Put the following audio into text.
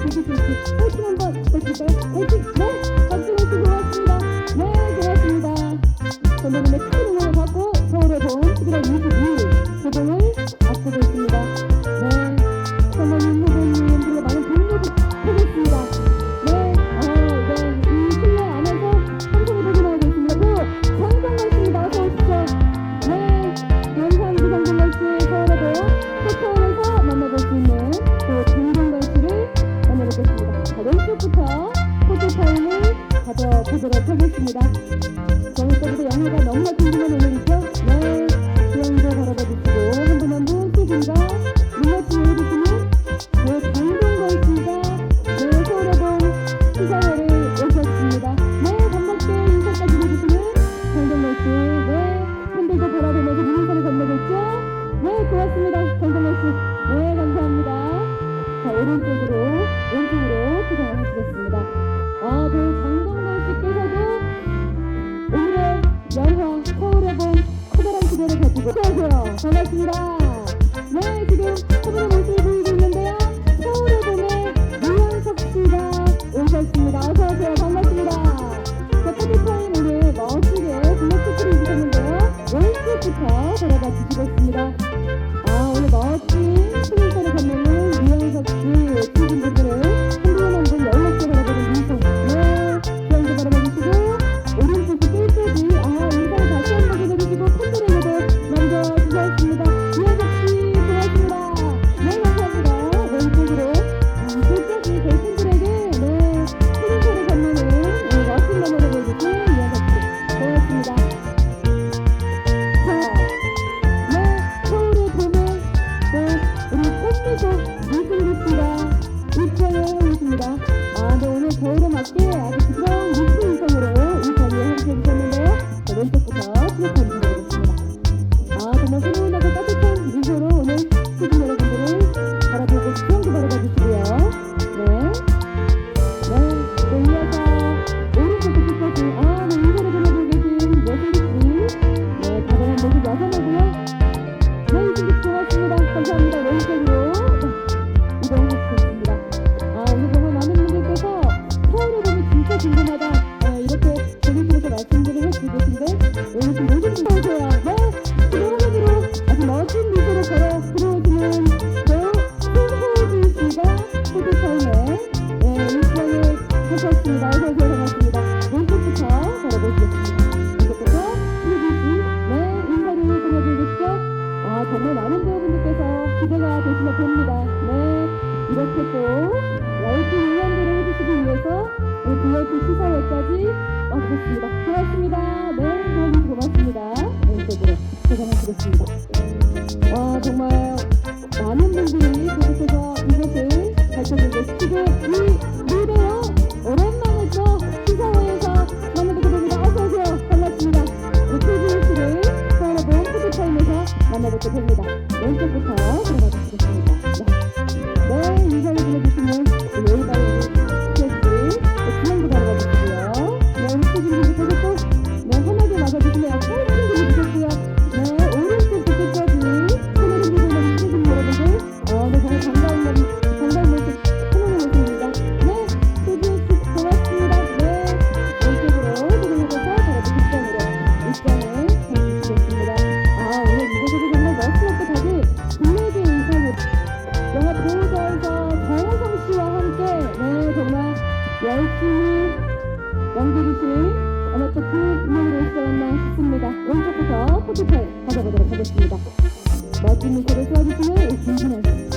다시 한번 가져보도록 하겠습니다. 저희서부터 영화가 너무나 궁금한 오늘이죠? 네, 지원자 바라봐 주시고, 한 분 한 분 시즌과 눈맞춤 해주시는 네, 강동건 씨가 네, 서울여동 시사회를 오셨습니다. 네, 반갑게 인사까지 해주시는 강동건 씨, 네, 팬들도 바라보면서 눈물을 건네겠죠? 네, 고맙습니다, 강동건 씨. 네, 감사합니다. 자, 오른쪽으로, 왼쪽으로 포장하시겠습니다. 아들 강동건 씨께서도 오늘의 연호 서울의 봄 커다란 기대를 가지고 안녕하세요. 반갑습니다. 네 지금 커다란 모습 পর্যন্ত 와 정말 많은 ことさえ、ただただ正しいんだ。バーキンのこれさえですね、お気になさい。